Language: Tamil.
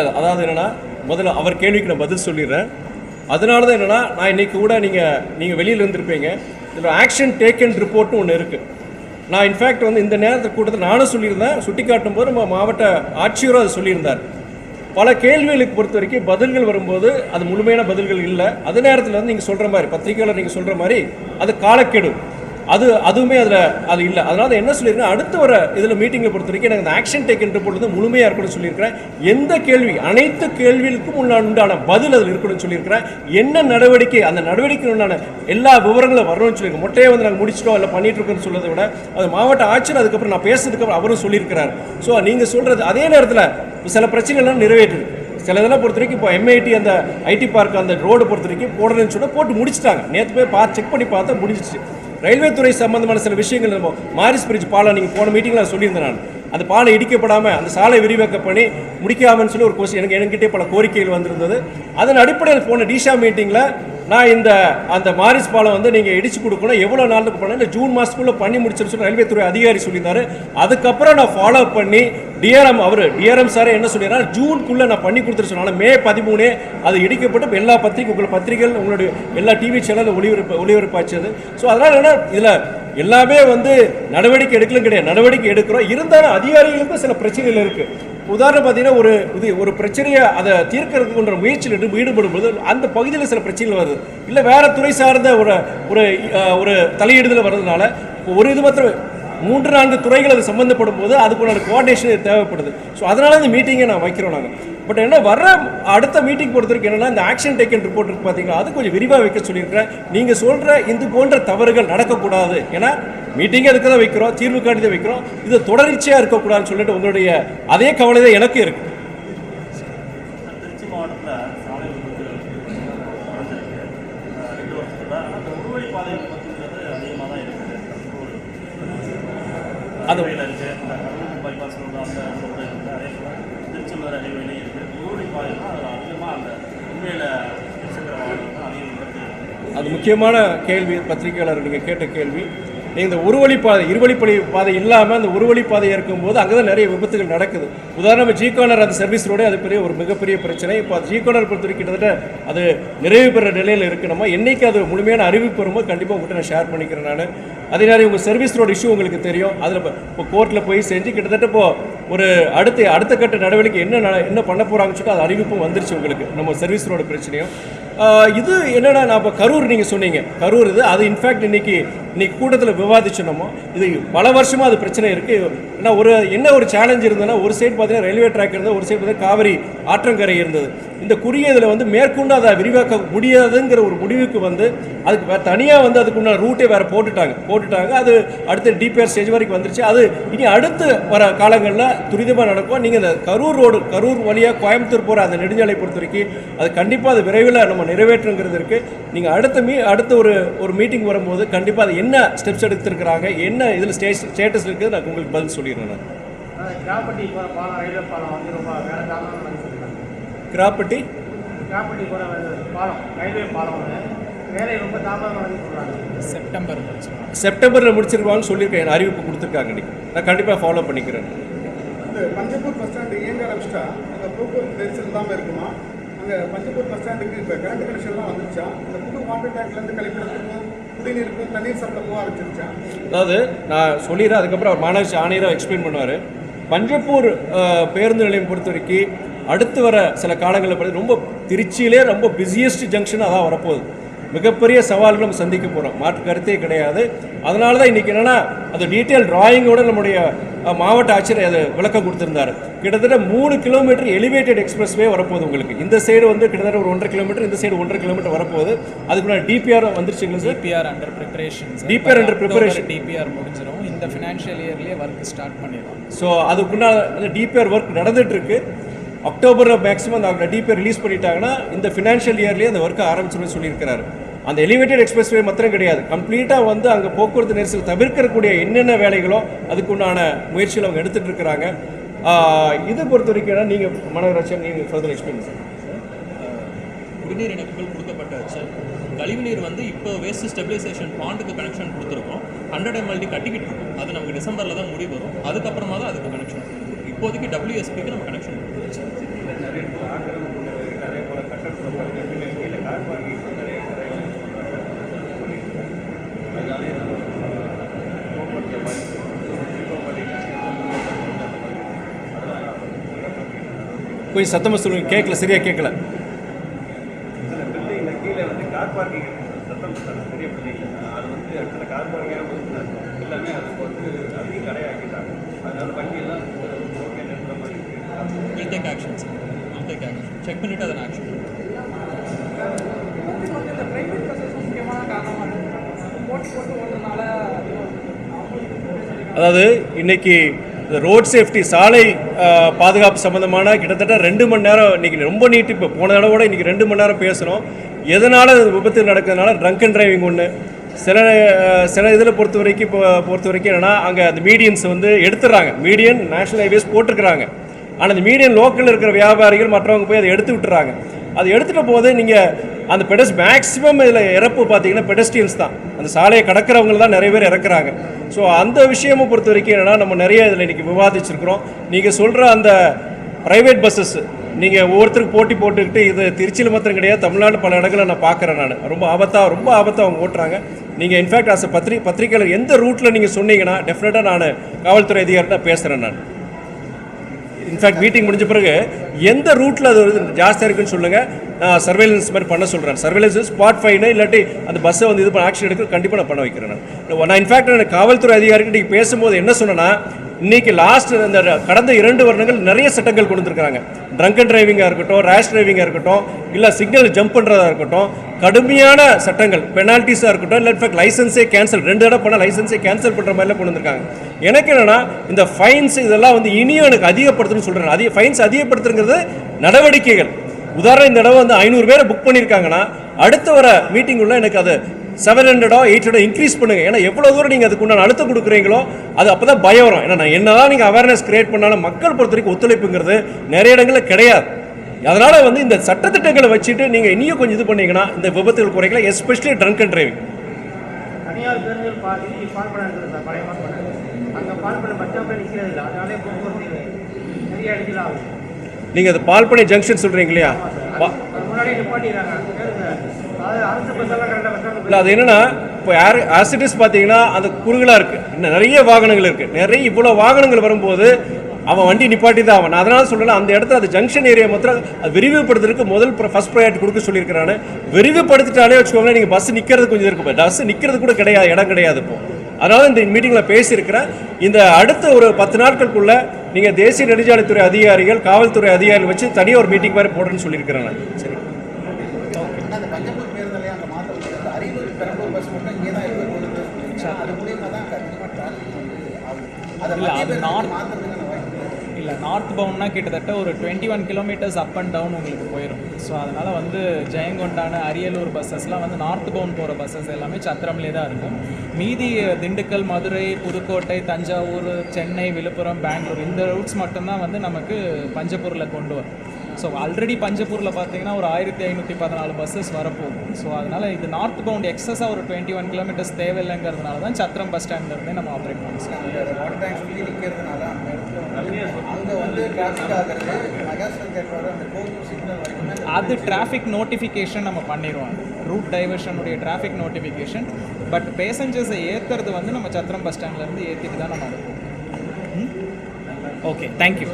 இல்லை அதாவது என்னென்னா முதல்ல அவர் கேள்விக்கு நான் பதில் சொல்லிடுறேன். அதனால தான் என்னென்னா நான் இன்றைக்கி கூட நீங்கள் நீங்கள் வெளியில் இருந்திருப்பீங்க. இதில் ஆக்ஷன் டேக்கன் ரிப்போர்ட்னு ஒன்று இருக்குது நான் இன்ஃபேக்ட் வந்து இந்த நேரத்தில் கூட்டத்தில் நானும் சொல்லியிருந்தேன். சுட்டி காட்டும் போது நம்ம மாவட்ட ஆட்சியரும் அதை சொல்லியிருந்தார். பல கேள்விகளுக்கு பொறுத்த வரைக்கும் பதில்கள் வரும்போது அது முழுமையான பதில்கள் இல்லை. அதே நேரத்தில் வந்து நீங்கள் சொல்கிற மாதிரி பத்திரிகையாளர் நீங்கள் சொல்கிற மாதிரி அது காலக்கெடு. அது அதுவுமே அதில் அது இல்லை. அதனால என்ன சொல்லியிருக்கேன் அடுத்து வர இதில் மீட்டிங்கில் பொறுத்த வரைக்கும் எனக்கு அந்த ஆக்ஷன் டேக்கன் ரிப்போர்ட் வந்து முழுமையாக இருக்கணும்னு சொல்லியிருக்கிறேன். எந்த கேள்வி அனைத்து கேள்விகளுக்கும் உண்டான உண்டான பதில் அதில் இருக்கணும்னு சொல்லியிருக்கிறேன். என்ன நடவடிக்கை அந்த நடவடிக்கை உண்டான எல்லா விவரங்களும் வரணும்னு சொல்லியிருக்கேன். மொட்டையை வந்து நாங்கள் முடிச்சிட்டோம் இல்லை பண்ணிட்டு இருக்கோம்னு சொல்றதை விட அது மாவட்ட ஆட்சியர் அதுக்கப்புறம் நான் பேசுறதுக்கப்புறம் அவரும் சொல்லியிருக்கிறார். ஸோ நீங்கள் சொல்கிறது அதே நேரத்தில் சில பிரச்சனைகள்லாம் நிறைவேற்றுது. சில இதெல்லாம் பொறுத்த வரைக்கும் இப்போ எம்ஐடி அந்த ஐடி பார்க் அந்த ரோடு பொறுத்த வரைக்கும் போடுறேன்னு சொன்னால் போட்டு முடிச்சிட்டாங்க. நேற்று போய் பார்த்து செக் பண்ணி பார்த்தா முடிஞ்சிச்சு ரயில்வே துறை சம்பந்தமான சில விஷயங்கள் நம்ம மாரிஸ் பிரிட்ஜ் பாலம் நீங்கள் போன மீட்டிங்கில் சொல்லியிருந்தேன் நான். அந்த பாலம் இடிக்கப்படாமல் அந்த சாலை விரிவாக்க பண்ணி முடிக்காமன்னு சொல்லி ஒரு கொஸ்டின் எனக்கு என்கிட்டே பல கோரிக்கைகள் வந்திருந்தது. அதன் அடிப்படையில் போன டிஷா மீட்டிங்கில் நான் இந்த அந்த மாரிஸ் பாலம் வந்து நீங்கள் இடிச்சு கொடுக்கணும். எவ்வளோ நாளுக்கு பண்ணணும்? இந்த ஜூன் மாதத்துக்குள்ளே பண்ணி முடிச்சுன்னு சொல்லி ரயில்வே துறை அதிகாரி சொல்லியிருந்தாரு. அதுக்கப்புறம் நான் ஃபாலோ பண்ணி டிஆர்எம் அவர் டிஆர்எம் சாரே என்ன சொல்லிடுறாரு? ஜூனுக்குள்ளே நான் பண்ணி கொடுத்துட்டு சொன்னாலும் மே பதிமூணே அது இடிக்கப்பட்டு எல்லா பத்திரிகை உங்கள் பத்திரிகைகள் உங்களுடைய எல்லா டிவி சேனலில் ஒளிபரப்பு ஒளிபரப்பாச்சது ஸோ அதனால் என்ன இதில் எல்லாமே வந்து நடவடிக்கை எடுக்கலும் கிடையாது. நடவடிக்கை எடுக்கிறோம். இருந்தாலும் அதிகாரிகளுக்கும் சில பிரச்சனைகள் இருக்குது உதாரணம் பார்த்தீங்கன்னா ஒரு இது ஒரு பிரச்சனையை அதை தீர்க்கறதுக்குன்ற முயற்சியில் ஈடுபடும் போது அந்த பகுதியில் சில பிரச்சனைகள் வருது. இல்லை வேறு துறை சார்ந்த ஒரு ஒரு ஒரு தலையீடுதல் வர்றதுனால ஒரு இது மாத்திரம் மூன்று நான்கு துறைகள் அது சம்மந்தப்படும் போது அதுக்குள்ள கோஆர்டினேஷன் தேவைப்படுது. ஸோ அதனால இந்த மீட்டிங்கை நான் வைக்கிறோம் நாங்கள் பட் என்ன வர்ற அடுத்த மீட்டிங் பொறுத்த வரைக்கும் என்னன்னா இந்த ஆக்ஷன் டேக்கன் ரிப்போர்ட் இருக்கு பார்த்தீங்களா அது கொஞ்சம் விரிவாக வைக்க சொல்லியிருக்கிறேன். நீங்கள் சொல்கிற இது போன்ற தவறுகள் நடக்கக்கூடாது. ஏன்னா மீட்டிங்கே அதுக்கு தான் வைக்கிறோம் தீர்வு காட்டி தான் வைக்கிறோம். இது தொடர்ச்சியாக இருக்கக்கூடாதுன்னு சொல்லிட்டு உங்களுடைய அதே கவலை தான் எனக்கு இருக்குது திருச்சி மாவட்டத்தில் சாலை விபத்துகள் குறைஞ்சிருக்கு அஹ் ரெண்டு வருஷத்தில் அந்த உருவழி பாதை விபத்துங்கிறது அதிகமாக தான் இருக்குது அது- ஹைவேல இருக்கு இந்த கரூர் பைபாஸ் ரோடு அந்த ரோடு இருக்குது அதே போல் திருச்செந்தூர் ஹைவேலையும் இருக்குது உருவழி பாதை தான் அதில் அதிகமாக அந்த உண்மையில் இருசக்கர வாகனம் தான் அதிக விபத்து இருக்குது அது முக்கியமான கேள்வி பத்திரிகையாளர் நீங்கள் கேட்ட கேள்வி. நீங்கள் இந்த ஒரு பாதை இருவழிப்பழி பாதை இல்லாமல் அந்த ஒரு வழிப்பாதை இருக்கும்போது அங்கே தான் நிறைய விபத்துகள் நடக்குது. உதாரணமாக ஜி கார்னர் அந்த சர்வீஸ் ரோடே அது பெரிய ஒரு மிகப்பெரிய பிரச்சனை. இப்போ ஜி கார்னர் பொறுத்தவரைக்கும் கிட்டத்தட்ட அது நிறைவு பெற நிலையில் இருக்கணுமா நம்ம என்னைக்கு அது முழுமையான அறிவிப்பு வரும்போது கண்டிப்பாக உங்கள்கிட்ட நான் ஷேர் பண்ணிக்கிறேன் நான். அதே மாதிரி உங்கள் சர்வீஸ் ரோடு இஷ்யூ உங்களுக்கு தெரியும். அதில் இப்போ கோர்ட்டில் போய் செஞ்சு கிட்டத்தட்ட இப்போ ஒரு அடுத்த அடுத்த கட்ட நடவடிக்கை என்ன என்ன பண்ண போகிறாங்கன்னு சொல்லிட்டு அது அறிவிப்பும் வந்துருச்சு உங்களுக்கு. நம்ம சர்வீஸ் ரோடு பிரச்சனையும். இது என்னடா நான் இப்போ கரூர் நீங்கள் சொன்னீங்க. கரூர் இது. அது இன்ஃபேக்ட் இன்னைக்கு இன்னைக்கு கூட்டத்தில் விவாதிச்சோமோ இது பல வருஷமாக அது பிரச்சனை இருக்குது ஏன்னா ஒரு என்ன ஒரு சேலஞ்ச் இருந்ததுன்னா ஒரு சைடு பார்த்தீங்கன்னா ரயில்வே ட்ராக் இருந்தது ஒரு சைடு பார்த்தீங்கன்னா காவிரி ஆற்றங்கரை இருந்தது. இந்த குறுகிய இதில் வந்து மேற்கொண்டு அதை விரிவாக்க முடியாதுங்கிற ஒரு முடிவுக்கு வந்து அதுக்கு வேறு தனியாக வந்து அதுக்குண்டான ரூட்டே வேறு போட்டுட்டாங்க. போட்டுட்டாங்க. அது அடுத்து டிபிஆர் ஸ்டேஜ் வரைக்கும் வந்துருச்சு. அது இனி அடுத்து வர காலங்களில் துரிதமாக நடக்கும். நீங்கள் இந்த கரூர் ரோடு கரூர் வழியாக கோயம்புத்தூர் போகிற அந்த நெடுஞ்சாலை பொறுத்த வரைக்கும் அது கண்டிப்பாக அது விரைவில் நம்ம நிறைவேற்றுங்கிறது இருக்குது நீங்கள் அடுத்த மீ அடுத்த ஒரு ஒரு மீட்டிங் வரும்போது கண்டிப்பாக அது என்ன ஸ்டெப்ஸ் எடுத்திருக்கிறாங்க? என்ன இதில் ஸ்டே ஸ்டேட்டஸ் இருக்குது? நான் உங்களுக்கு பதில் சொல்லிடுறேன் நான். கிராப்பட்டி போகிற பாலம் ரயில்வே பாலம் வந்து ரொம்ப வேலை தாமதம் பண்ணி சொல்லியிருக்காங்க கிராப்பட்டி கிராப்பட்டி போகிற பாலம் ரயில்வே பாலம் வேலை ரொம்ப தாமதம் செப்டம்பர் செப்டம்பரில் முடிச்சிருவாங்கன்னு சொல்லியிருக்கேன். அறிவிப்பு கொடுத்துருக்காங்க இன்னைக்கு. நான் கண்டிப்பாக ஃபாலோ பண்ணிக்கிறேன். இந்த பஞ்சப்பூர் பஸ் ஸ்டாண்டு இயங்க ஆரம்பிச்சிட்டா அந்த போக்குவரத்து நெரிசல் இல்லாமல் இருக்குமா? அங்கே பஞ்சப்பூர் பஸ் ஸ்டாண்டுக்கு இப்போ கரண்ட் கனெக்ஷன்லாம் வந்துருச்சா? அந்த புது வாட்டர் டேங்க்லேருந்து கழிப்பிடத்துக்கும் குடிநீருக்கும் தண்ணீர் சப்ளை ஆரம்பிச்சிருச்சா அதாவது நான் சொல்லிடுறேன் அதுக்கப்புறம் அவர் மாநகராட்சி ஆணையராக எக்ஸ்பிளைன் பண்ணுவார். பஞ்சப்பூர் பேருந்து நிலையம் பொறுத்த வரைக்கும் அடுத்து வர சில காலங்களில் பார்த்து ரொம்ப திருச்சியிலே ரொம்ப பிஸியஸ்ட் ஜங்ஷன் அதான் வரப்போகுது. மிகப்பெரிய சவால்கள் நம்ம சந்திக்க போகிறோம் மாற்று கருத்தே கிடையாது. அதனால தான் இன்றைக்கி என்னென்னா அந்த டீட்டெயில் டிராயிங்கோட நம்முடைய மாவட்ட ஆட்சியர் அது விளக்கம் கொடுத்துருந்தாரு. கிட்டத்தட்ட மூணு கிலோமீட்டர் எலிவேட்டட் எக்ஸ்பிரஸ்வே வரப்போகுது உங்களுக்கு. இந்த சைடு வந்து கிட்டத்தட்ட ஒரு ஒன்றரை கிலோமீட்டர் இந்த சைடு ஒன்றரை கிலோமீட்டர் வரப்போகுது. அதுக்கு முன்னாடி DPR வந்துருச்சுங்களா sir DPR under preparation DPR under preparation. DPR முடிஞ்சிடும் இந்த ஃபினான்ஷியல் இயர்லேயே ஒர்க் ஸ்டார்ட் பண்ணிடுவாங்க ஸோ அதுக்குண்டான டிபிஆர் ஒர்க் நடந்துட்டு இருக்கு அக்டோபரில் மேக்ஸிமம் அந்த டிபிஆர் ரிலீஸ் பண்ணிட்டாங்கன்னா இந்த ஃபினான்ஷியல் இயர்லேயே அந்த ஒர்க்கை ஆரம்பிச்சிடும் சொல்லியிருக்கிறாரு. அந்த எலிவேட்டட் எக்ஸ்பிரஸ்வே மாத்திரம் கிடையாது. கம்ப்ளீட்டாக வந்து அங்கே போக்குவரத்து நெரிசல் தவிர்க்கக்கூடிய என்னென்ன வேலைகளோ அதுக்குண்டான முயற்சிகள் அவங்க எடுத்துட்டு இருக்கிறாங்க. இது பொறுத்த வரைக்கும் நீங்கள் மாநகராட்சி நீங்கள் ஃபர்தர் எக்ஸ்பிளைன் சார் குடிநீர் இணைப்புகள் கொடுக்கப்பட்டாச்சு. கழிவுநீர் வந்து இப்போ வேஸ்ட் ஸ்டெபிலைசேஷன் பாண்டுக்கு கனெக்ஷன் கொடுத்துருக்கோம். ஹண்ட்ரட் எம்எல்டி கட்டிக்கிட்டு இருக்கோம். அது நமக்கு டிசம்பரில் தான் முடிவு வரும். அதுக்கப்புறமா தான் அதுக்கு கனெக்ஷன் கொடுத்துருக்கோம் இப்போ இப்போதைக்கு டபிள்யூஎஸ்பிக்கு நம்ம கனெக்ஷன் கொடுத்துருச்சு கொஞ்சம் சத்தமாக சொல்லுங்கள் கேட்கல சரியாக கேட்கல சில பில்டிங்கில் கீழே வந்து கார் பார்க்கிங் சத்தம் போட்டாங்க பெரிய பில்டிங்கில் அது வந்து சில கார் பார்க்கிங்காக எல்லாமே அதுக்கு வந்து அதையும் கடையாக்கிட்டாங்க அதனால வண்டியெல்லாம் ஓகே நிறுத்துற மாதிரி இருக்கு will take action sir will take action check பண்ணிவிட்டு அதை ஆக்ஷன் அதாவது இன்னைக்கு ரோட் சேஃப்டி சாலை பாதுகாப்பு சம்மந்தமான கிட்டத்தட்ட ரெண்டு மணி நேரம் இன்றைக்கி ரொம்ப நீட்டு. இப்போ போன தடவை கூட இன்னைக்கு ரெண்டு மணி நேரம் பேசுகிறோம் எதனால் விபத்து நடக்கிறதுனால ட்ரங்க் அண்ட் டிரைவிங் ஒன்று சில சில இதில் பொறுத்த வரைக்கும் இப்போ பொறுத்த வரைக்கும் என்னென்னா அங்கே அந்த மீடியன்ஸ் வந்து எடுத்துடுறாங்க. மீடியன் நேஷனல் ஹைவேஸ் போட்டிருக்கிறாங்க. ஆனால் அந்த மீடியன் லோக்கலில் இருக்கிற வியாபாரிகள் மற்றவங்க போய் அதை எடுத்து விட்டுறாங்க. அது எடுத்துகிட்ட போது நீங்கள் அந்த பெடஸ் மேக்ஸிமம் இதில் இறப்பு பார்த்தீங்கன்னா பெடஸ்டியன்ஸ் தான். அந்த சாலையை கடக்கிறவங்க தான் நிறைய பேர் இறக்குறாங்க. ஸோ அந்த விஷயமும் பொறுத்த வரைக்கும் என்னென்னா நம்ம நிறைய இதில் இன்றைக்கி விவாதிச்சிருக்கிறோம். நீங்கள் சொல்கிற அந்த ப்ரைவேட் பஸ்ஸஸ் நீங்கள் ஒவ்வொருத்தருக்கு போட்டி போட்டுக்கிட்டு இது திருச்சியில் மாத்திரம் கிடையாது தமிழ்நாடு பல இடங்களில் நான் பார்க்குறேன் நான். ரொம்ப ஆபத்தாக ரொம்ப ஆபத்தாக அவங்க ஓட்டுறாங்க. நீங்கள் இன்ஃபேக்ட் அஸ் பத்திரி பத்திரிக்கையாளர் எந்த ரூட்டில் நீங்கள் சொன்னீங்கன்னா டெஃபினட்டாக நான் காவல்துறை அதிகாரிட்ட பேசுகிறேன் நான். இன்ஃபேக்ட் மீட்டிங் முடிஞ்ச பிறகு எந்த ரூட்டில் அது வந்து ஜாஸ்தியாக இருக்குன்னு சொல்லுங்கள் நான் சர்வேலன்ஸ் மாதிரி பண்ண சொல்கிறேன் சர்வேலன்ஸ் ஸ்பாட் ஃபைனு இல்லாட்டி அந்த பஸ்ஸை வந்து இது பண்ண ஆக்ஷன் எடுக்க கண்டிப்பாக நான் பண்ண வைக்கிறேன் நான். நான் இன்ஃபேக்ட் நான் காவல்துறை அதிகாரிகிட்ட பேசும்போது என்ன சொன்னேன்னா இன்னைக்கு லாஸ்ட் இந்த கடந்த இரண்டு வருடங்கள் நிறைய சட்டங்கள் கொண்டு வந்திருக்காங்க ட்ரங்க் அண்ட் டிரைவிங்காக இருக்கட்டும் ரேஷ் டிரைவிங்காக இருக்கட்டும் இல்லை சிக்னல் ஜம்ப் பண்ணுறதா இருக்கட்டும் கடுமையான சட்டங்கள் பெனால்ட்டிஸாக இருக்கட்டும் இல்லை இன்ஃபேக்ட் லைசன்ஸே கேன்சல் ரெண்டு தடவை பண்ணால் லைசன்ஸே கேன்சல் பண்ணுற மாதிரிலாம் கொண்டு வந்திருக்காங்க. எனக்கு என்னென்னா இந்த ஃபைன்ஸ் இதெல்லாம் வந்து இனியும் எனக்கு அதிகப்படுத்தணும்னு சொல்கிறேன் அதிக ஃபைன்ஸ் அதிகப்படுத்துங்கிறது நடவடிக்கைகள். உதாரணம் இந்த தடவை வந்து ஐநூறு பேரை புக் பண்ணியிருக்காங்கன்னா அடுத்த வர மீட்டிங் உள்ள எனக்கு அது செவன் ஹண்ட்ரடோ எயிட் ஹண்ட்ரட் இன்க்ரீஸ் பண்ணுங்க. ஏன்னா எவ்வளோ தூரம் நீங்கள் அதுக்கு உண்டான அழுத்தம் கொடுக்குறீங்களோ அது அப்போ தான் பயம் வரும். ஏன்னா நான் என்னதான் நீங்கள் அவேர்னஸ் கிரியேட் பண்ணாலும் மக்கள் பொறுத்த வரைக்கும் ஒத்துழைப்புங்கிறது நிறைய இடங்களில் கிடையாது. அதனால வந்து இந்த சட்டத்திட்டங்களை வச்சுட்டு நீங்கள் இனியும் கொஞ்சம் இது பண்ணீங்கன்னா இந்த விபத்துகள் குறைக்கலாம் எஸ்பெஷலி ட்ரங்க் அண்ட் டிரைவிங் நீங்கள் அது பால்பனை ஜங்ஷன் சொல்கிறீங்க இல்லையா? இல்லை அது என்னன்னா இப்போ ஏர் ஆசிட்டிஸ் பார்த்தீங்கன்னா அந்த குறுகலாக இருக்குது இன்னும் நிறைய வாகனங்கள் இருக்குது நிறைய இவ்வளோ வாகனங்கள் வரும்போது அவன் வண்டி நிப்பாட்டி தான் அவன் அதனால சொல்லல அந்த இடத்துல அது ஜங்ஷன் ஏரியா மாத்திரம் அது விரிவுபடுத்துறதுக்கு முதல் ஃபர்ஸ்ட் ப்ரையாரிட்டி கொடுக்க சொல்லியிருக்கிறானு. விரிவுபடுத்திட்டாலே வச்சுக்கோங்களேன் நீங்கள் பஸ் நிற்கிறது கொஞ்சம் இருக்கு பஸ் நிற்கிறது கூட கிடையாது இடம் கிடையாது இப்போ. அதனால இந்த மீட்டிங்கில் பேசியிருக்கிறேன். இந்த அடுத்த ஒரு பத்து நாட்களுக்குள்ள நீங்கள் தேசிய நெடுஞ்சாலைத்துறை அதிகாரிகள் காவல்துறை அதிகாரிகள் வச்சு தனியாக ஒரு மீட்டிங் மாதிரி போடுறேன்னு சொல்லியிருக்கிறேன் சரி அந்த பஞ்சப்பூர் பேருந்துலேயே அங்கே மாற்ற முடியாது அரியலூர் பெரம்பூர் பஸ் மட்டும் இங்கே தான் இருக்கு அது மூலியமாக தான் அங்கே அதிகமாக டிராஃபிக் வந்து ஆகுது அதை நார்த். இல்லை. நார்த் பவுண்ட்னா கிட்டத்தட்ட ஒரு twenty one kilometres up and down உங்களுக்கு போயிடும் ஸோ அதனால் வந்து ஜெயங்கொண்டான அரியலூர் பஸ்ஸஸ்லாம் வந்து நார்த் பவுண்ட் போகிற பஸ்ஸஸ் எல்லாமே சத்திரம்லேயே தான் இருக்கும். மீதி திண்டுக்கல் மதுரை புதுக்கோட்டை தஞ்சாவூர் சென்னை விழுப்புரம் பெங்களூர் இந்த ரூட்ஸ் மட்டும்தான் வந்து நமக்கு பஞ்சப்பூரில் கொண்டு வரும். ஸோ ஆல்ரெடி பஞ்சப்பூரில் பார்த்தீங்கன்னா ஒரு ஆயிரத்தி ஐநூற்றி பதினாலு பஸ்ஸஸ் வரப்போகும் ஸோ அதனால் இது நார்த் பவுண்ட் எக்ஸஸாக ஒரு டுவெண்ட்டி ஒன் கிலோமீட்டர்ஸ் தேவையில்லைங்கிறதுனால தான் சத்திரம் பஸ் ஸ்டாண்ட்லேருந்தே நம்ம ஆப்ரேட் வரைக்கும் அது டிராஃபிக் நோட்டிஃபிகேஷன் நம்ம பண்ணிடுவோம். ரூட் டைவர்ஷனுடைய டிராஃபிக் நோட்டிஃபிகேஷன் பட் பேசஞ்சர்ஸை ஏற்றுறது வந்து நம்ம சத்திரம் பஸ் ஸ்டாண்ட்லேருந்து ஏற்றிட்டு தான் நம்ம ஓகே தேங்க்யூ